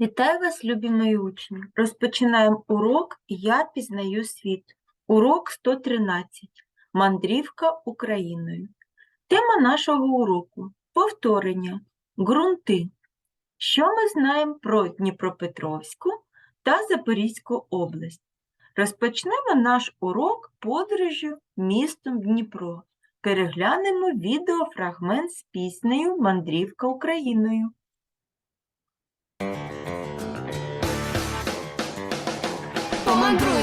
Вітаю вас, любі мої учні! Розпочинаємо урок «Я пізнаю світ». Урок 113. Мандрівка Україною. Тема нашого уроку – повторення, ґрунти. Що ми знаємо про Дніпропетровську та Запорізьку область? Розпочнемо наш урок подорожю містом Дніпро. Переглянемо відеофрагмент з піснею «Мандрівка Україною».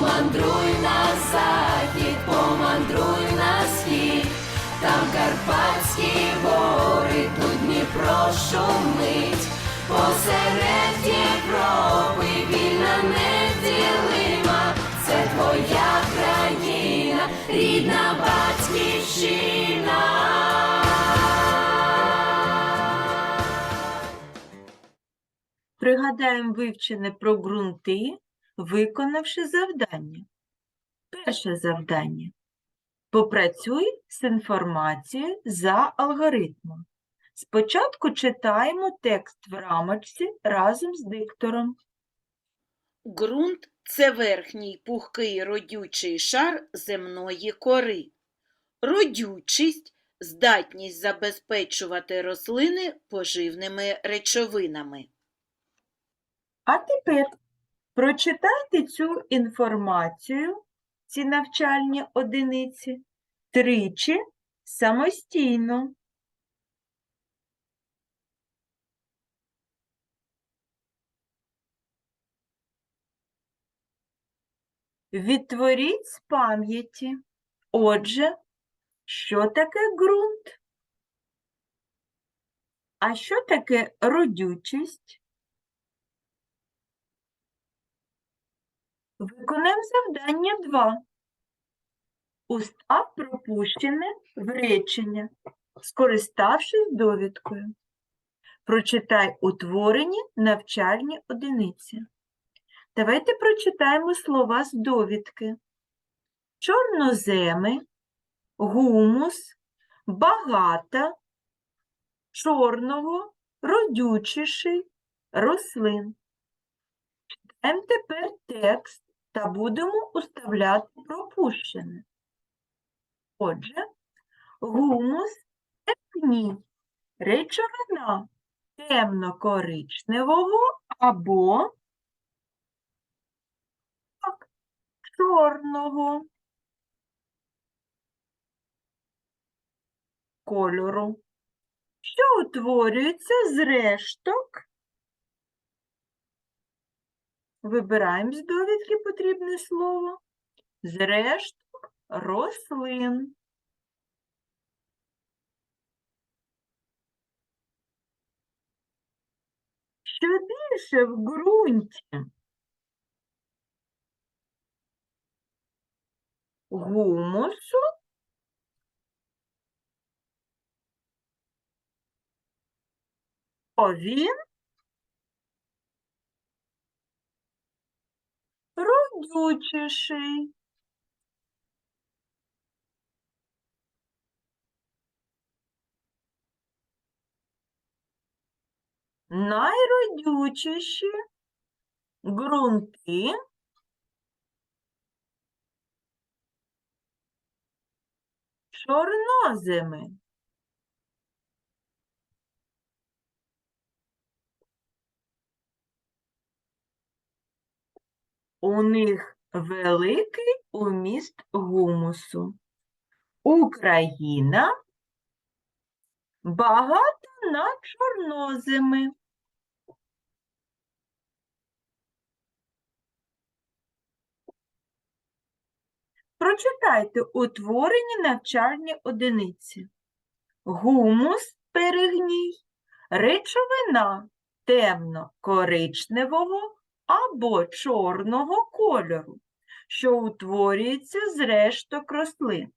Помандруй на захід, помандруй на схід, там Карпатські гори, тут Дніпро шумить. Посеред Європи вільна неділима, це твоя країна, рідна батьківщина. Пригадаємо вивчене про ґрунти, виконавши завдання. Перше завдання. Попрацюй з інформацією за алгоритмом. Спочатку читаємо текст в рамочці разом з диктором. Ґрунт це верхній пухкий родючий шар земної кори. Родючість здатність забезпечувати рослини поживними речовинами. А тепер прочитайте цю інформацію, ці навчальні одиниці, тричі самостійно. Відтворіть з пам'яті. Отже, що таке ґрунт? А що таке родючість? Виконаємо завдання 2. Устав пропущене в речення, скориставшись довідкою. Прочитай утворені навчальні одиниці. Давайте прочитаємо слова з довідки. Чорноземи, гумус, багата, чорного, родючіший, рослин. Читаємо тепер текст та будемо уставляти пропущене. Отже, гумус тепній, речовина темно-коричневого або так, чорного кольору, що утворюється з решток Вибираємо з довідки потрібне слово. З рослин. Що більше в ґрунті? Гумусу то родючіший. Найродючіші ґрунти чорноземи. У них великий уміст гумусу. Україна багата на чорноземи. Прочитайте утворені навчальні одиниці. Гумус перегній, речовина темно-коричневого або чорного кольору, що утворюється з решток рослин.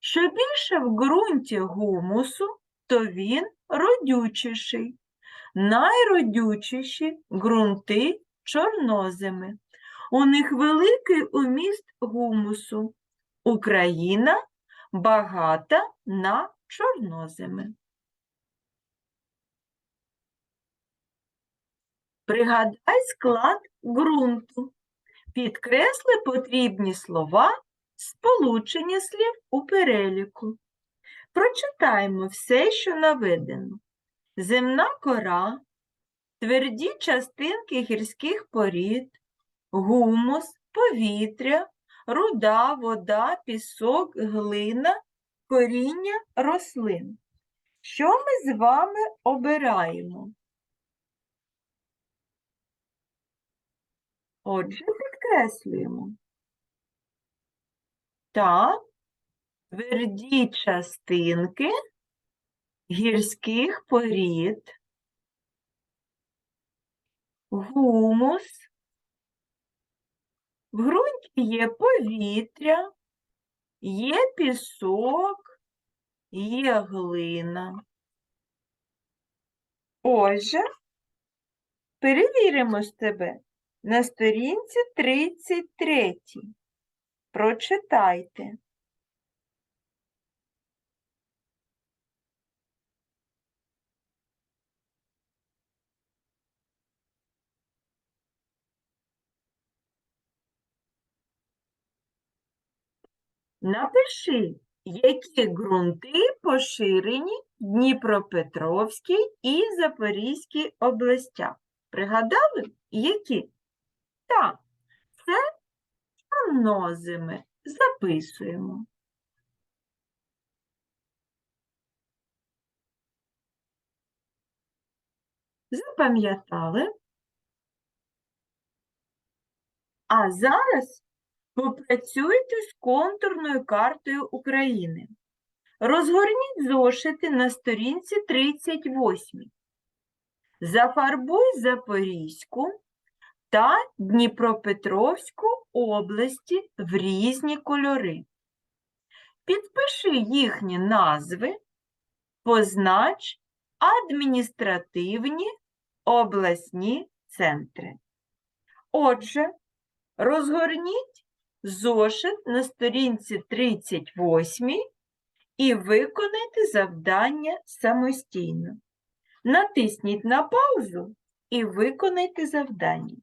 Що більше в ґрунті гумусу, то він родючіший. Найродючіші ґрунти чорноземи. У них великий уміст гумусу. Україна багата на чорноземи. Пригадай склад ґрунту. Підкресли потрібні слова, сполучення слів у переліку. Прочитаємо все, що наведено. Земна кора, тверді частинки гірських порід, гумус, повітря, руда, вода, пісок, глина, коріння рослин. Що ми з вами обираємо? Отже, підкреслюємо. Так, тверді частинки гірських порід, гумус, в ґрунті є повітря, є пісок, є глина. Отже, перевіримо з тебе на сторінці 33. Прочитайте. Напиши, які ґрунти поширені в Дніпропетровській і Запорізькій областях. Пригадали, які? Так, це чорноземи. Записуємо. Запам'ятали? А зараз попрацюйте з контурною картою України. Розгорніть зошити на сторінці 38. Зафарбуй Запорізьку та Дніпропетровську області в різні кольори. Підпиши їхні назви, познач адміністративні обласні центри. Отже, розгорніть зошит на сторінці 38 і виконайте завдання самостійно. Натисніть на паузу і виконайте завдання.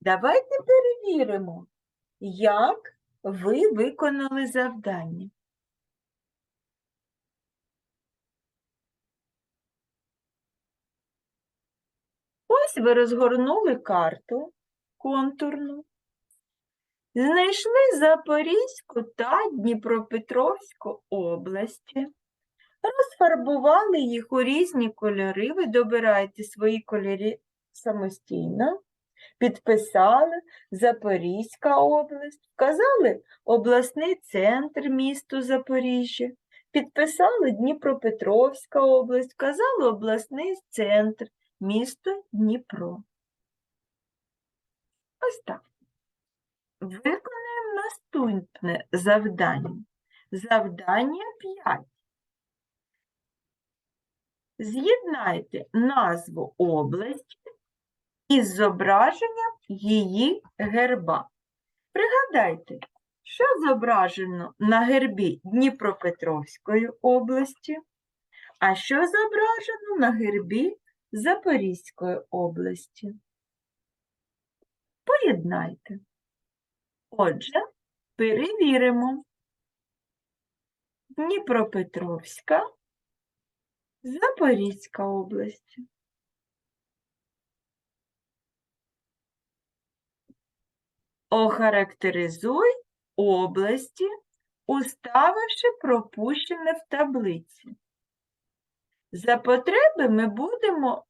Давайте перевіримо, як ви виконали завдання. Ось ви розгорнули карту контурну, знайшли Запорізьку та Дніпропетровську області, розфарбували їх у різні кольори, ви добираєте свої кольори самостійно, підписали Запорізька область, вказали обласний центр місту Запоріжжя, підписали Дніпропетровська область, вказали обласний центр місто Дніпро. Ось так. Виконаємо наступне завдання. Завдання 5. З'єднайте назву області із зображенням її герба. Пригадайте, що зображено на гербі Дніпропетровської області, а що зображено на гербі Запорізької області. Поєднайте. Отже, перевіримо. Дніпропетровська, Запорізька область. Охарактеризуй області, уставивши пропущене в таблиці. За потреби ми будемо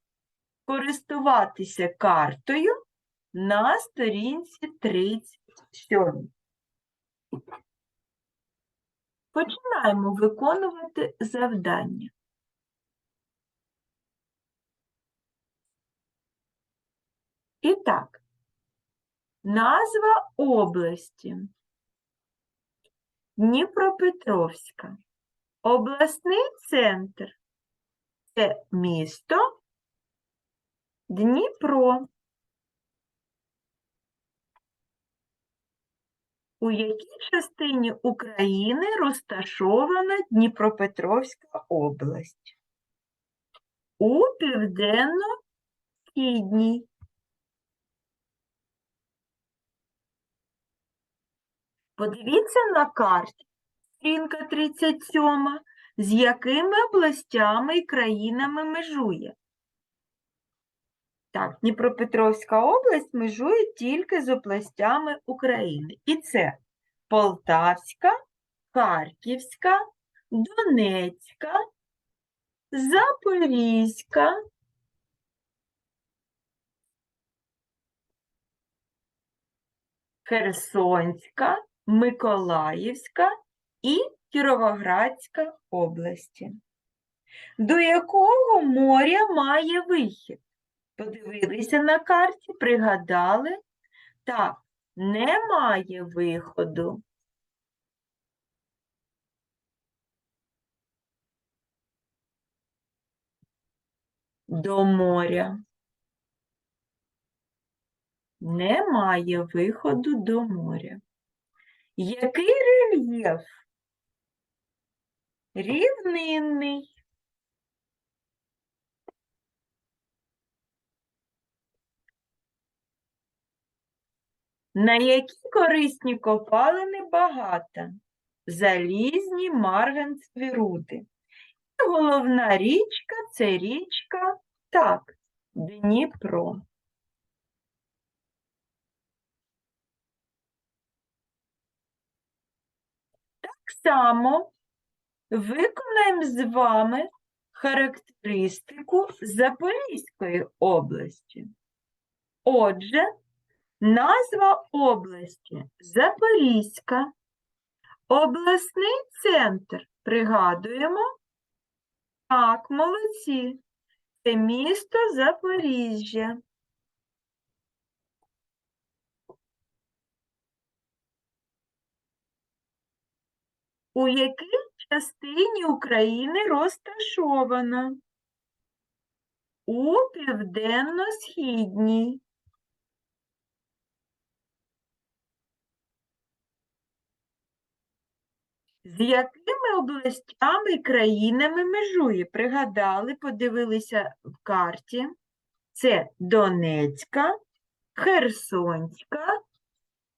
користуватися картою на сторінці 37. Починаємо виконувати завдання. І так, назва області. Дніпропетровська. Обласний центр це місто Дніпро. У якій частині України розташована Дніпропетровська область? У південно-східній. Подивіться на карті. Сторінка 37. З якими областями і країнами межує? Так, Дніпропетровська область межує тільки з областями України. І це Полтавська, Харківська, Донецька, Запорізька, Херсонська, Миколаївська і Кіровоградська області. До якого моря має вихід? Подивилися на карті, пригадали? Так, немає виходу. До моря. Немає виходу до моря. Який рельєф? Рівнинний. На які корисні копалини багато? Залізні марганцеві руди. І головна річка це річка, так, Дніпро. Само виконаємо з вами характеристику Запорізької області. Отже, назва області Запорізька. Обласний центр. Пригадуємо? Так, молодці. Це місто Запоріжжя. У якій частині України розташована? У південно-східній. З якими областями і країнами межує? Пригадали, подивилися в карті. Це Донецька, Херсонська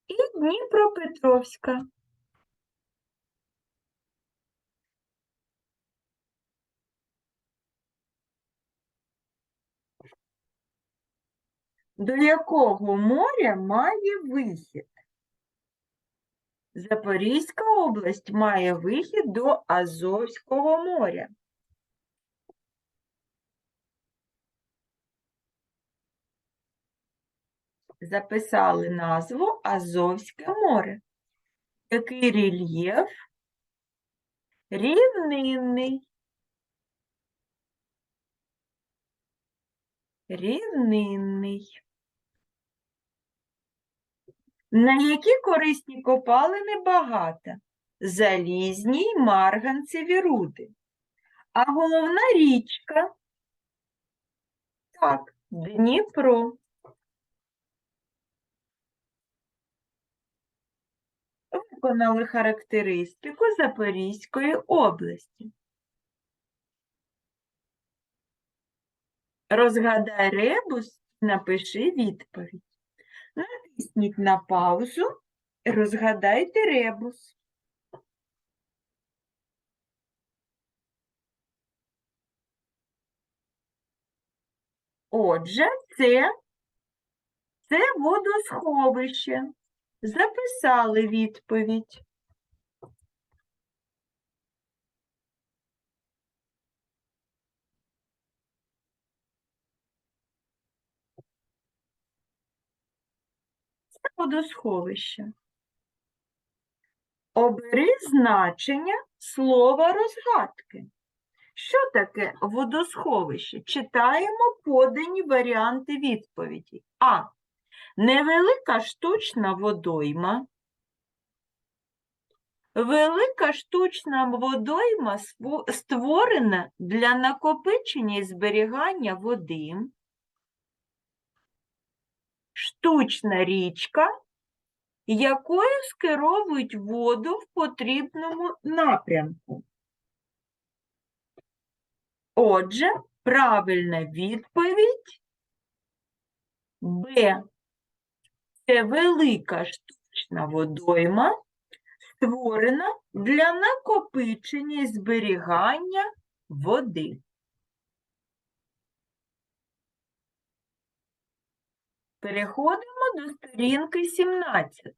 і Дніпропетровська. До якого моря має вихід? Запорізька область має вихід до Азовського моря. Записали назву Азовське море. Який рельєф? Рівнинний. Рівнинний. На які корисні копалини багато? Залізні й марганцеві руди. А головна річка? Так, Дніпро. Виконали характеристику Запорізької області. Розгадай ребус, напиши відповідь. Натисніть на паузу, розгадайте ребус. Отже, це, це водосховище. Записали відповідь. Це водосховище. Обери значення слова розгадки. Що таке водосховище? Читаємо подані варіанти відповіді. А. Невелика штучна водойма. Велика штучна водойма створена для накопичення і зберігання води. Штучна річка, якою скеровують воду в потрібному напрямку. Отже, правильна відповідь Б. Це велика штучна водойма, створена для накопичення і зберігання води. Переходимо до сторінки 17.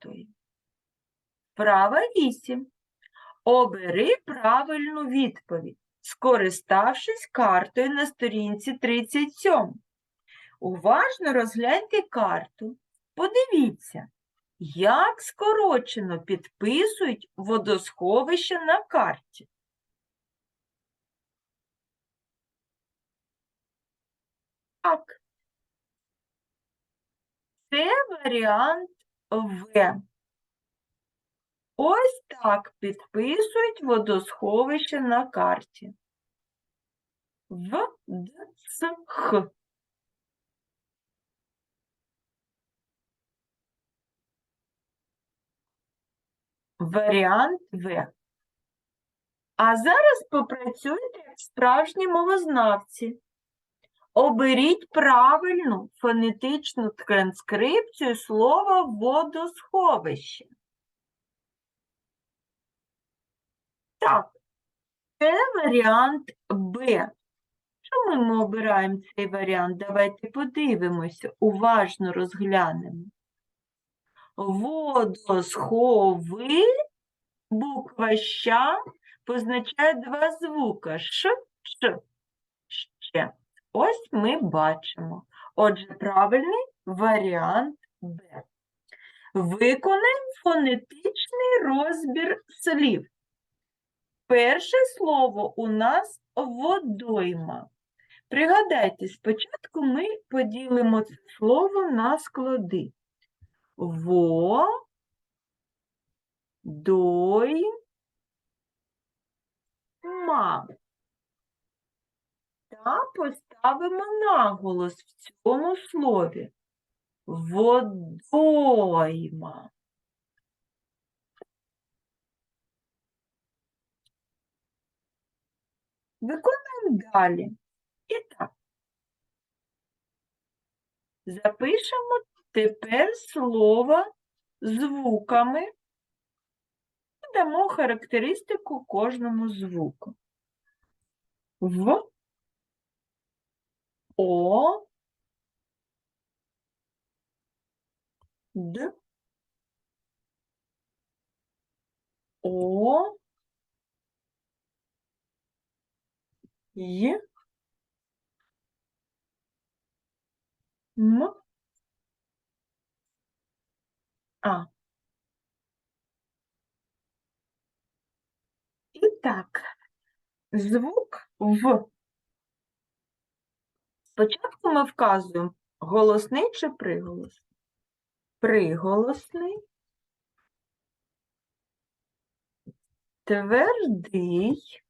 Вправа 8. Обери правильну відповідь, скориставшись картою на сторінці 37. Уважно розгляньте карту. Подивіться, як скорочено підписують водосховище на карті. Так. Це варіант В. Ось так підписують водосховище на карті. В, Д, С, Х. Варіант В. А зараз попрацюйте як справжні мовознавці. Оберіть правильну фонетичну транскрипцію слова водосховище. Так, це варіант Б. Чому ми обираємо цей варіант? Давайте подивимося, уважно розглянемо. Водосхови, буква Щ позначає два звука Ш, Ш, ще. Ось ми бачимо. Отже, правильний варіант Б. Виконаємо фонетичний розбір слів. Перше слово у нас водойма. Пригадайте, спочатку ми поділимо це слово на склади. Во, дой, ма. Та поставимо наголос в цьому слові. Водойма. Виконуємо далі. І так. Запишемо тепер слово звуками і дамо характеристику кожному звуку. В, О, Д, О, Й, М, А. І так, звук В. Спочатку ми вказуємо голосний чи приголосний. Приголосний, твердий,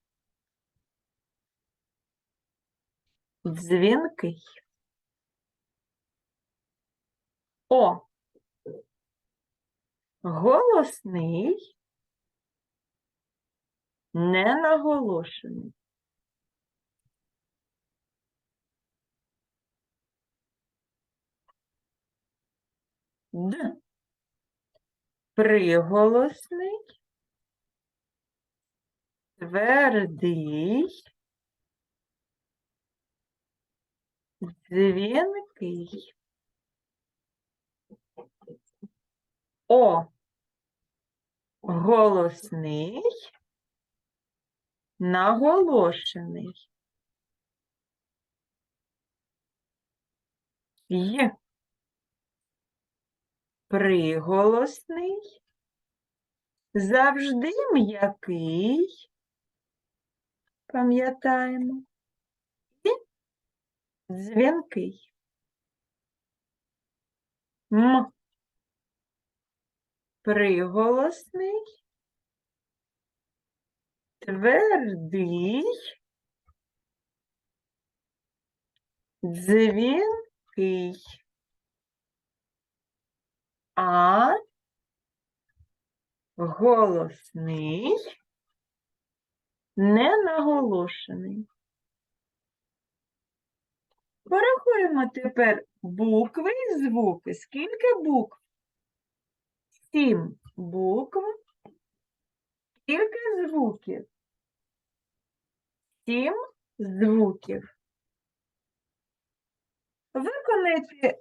дзвінкий. О. Голосний, ненаголошений. Д. Приголосний, твердий, дзвінкий. О. Голосний, наголошений. Й. приголосний, завжди м'який, пам'ятаємо, і дзвінкий. М. Приголосний, твердий, дзвінкий. А голосний, ненаголошений. Порахуємо тепер букви і звуки. Скільки букв? Сім букв. Скільки звуків? Сім звуків. Виконайте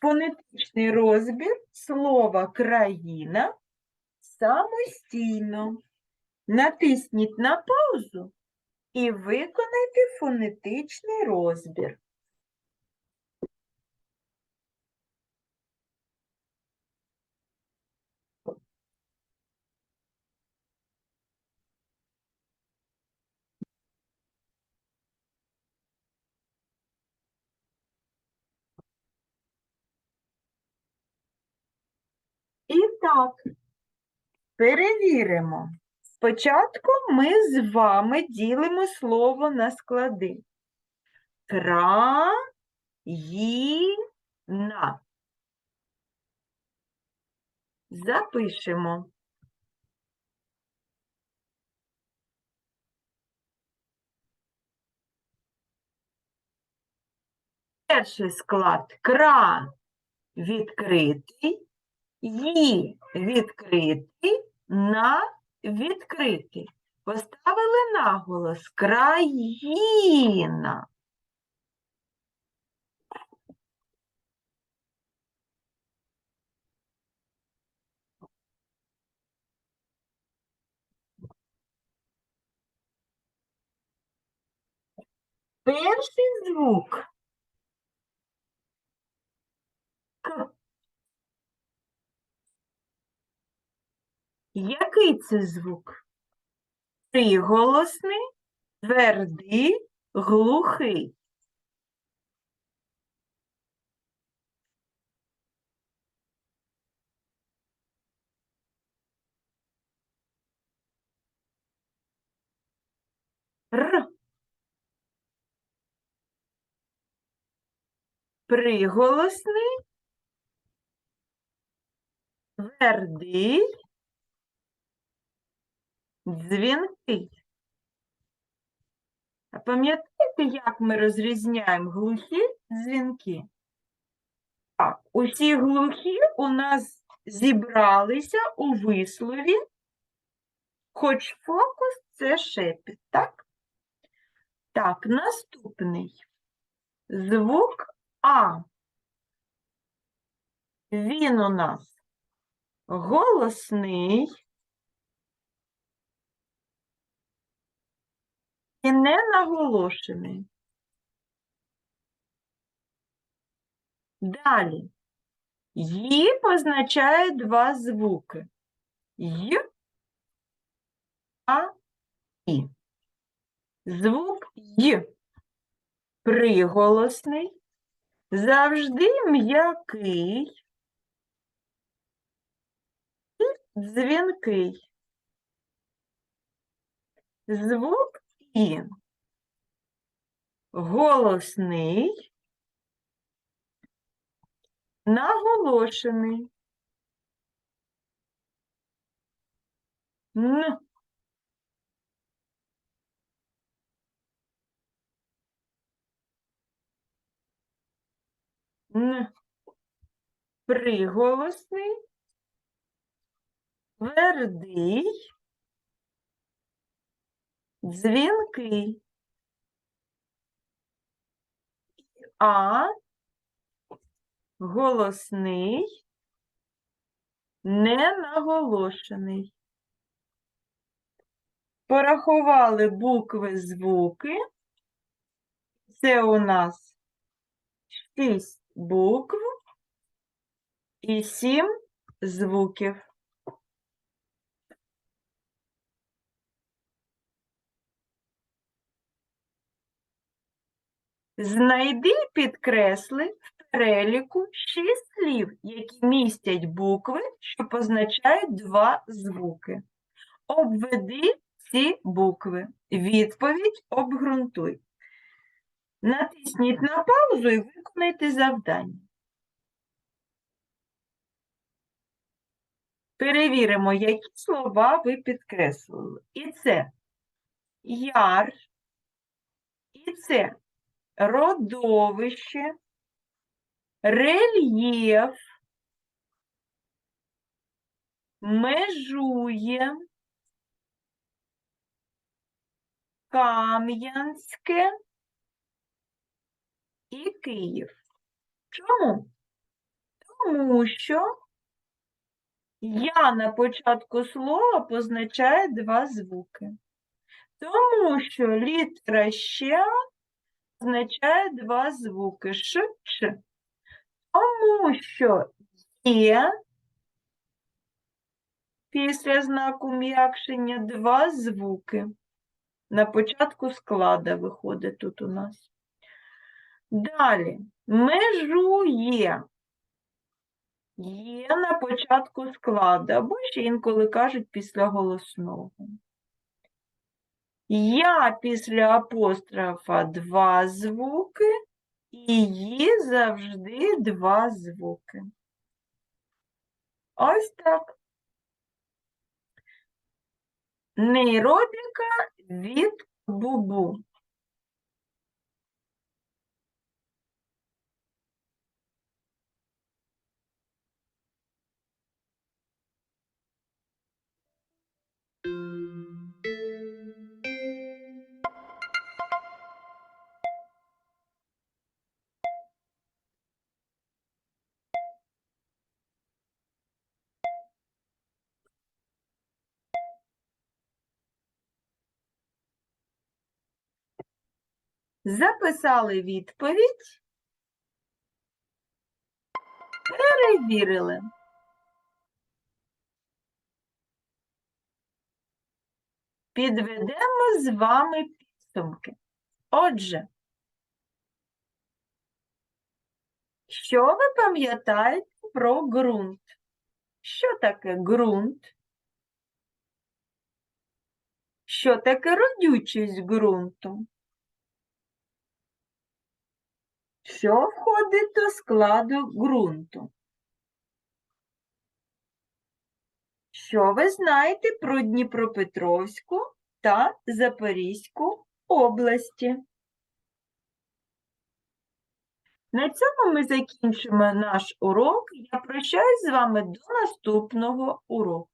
фонетичний розбір слова країна самостійно. Натисніть на паузу і виконайте фонетичний розбір. І так, перевіримо. Спочатку ми з вами ділимо слово на склади. Країна. Запишемо. Перший склад кра відкритий, Ї відкритий, на відкритий. Поставили наголос країна. Перший звук. Який це звук? Приголосний, твердий, глухий. Р. Приголосний, твердий, дзвінкий. А пам'ятаєте, як ми розрізняємо глухі дзвінки? Так, усі глухі у нас зібралися у вислові, хоч фокус це шепіт, так? Так, наступний. Звук А. Він у нас голосний і не наголошений. Далі. Ї позначає два звуки. Й, А, І. Звук Й приголосний, завжди м'який і дзвінкий. Звук І голосний, наголошений. Н. Н. Приголосний, твердий, дзвінкий. А голосний, ненаголошений. Порахували букви звуки. Це у нас шість букв. і сім звуків. Знайди, підкресли в переліку шість слів, які містять букви, що позначають два звуки. Обведи ці букви. Відповідь обґрунтуй. Натисніть на паузу і виконайте завдання. Перевіримо, які слова ви підкреслили. І це яр, і це родовище, рельєф, межує, Кам'янське і Київ. Чому? Тому що я на початку слова позначає два звуки. Тому що літера ще означає два звуки ш, ш. Тому що є після знаку м'якшення два звуки. На початку склада виходить тут у нас. Далі межує. Є на початку складу, або ще інколи кажуть після голосного. Я після апострофа два звуки, і завжди два звуки. Ось так. Нейробіка від бубу. Записали відповідь. Перевірили. Підведемо з вами підсумки. Отже, що ви пам'ятаєте про ґрунт? Що таке ґрунт? Що таке родючість ґрунту? Що входить до складу ґрунту? Що ви знаєте про Дніпропетровську та Запорізьку області? На цьому ми закінчимо наш урок. Я прощаюсь з вами до наступного уроку.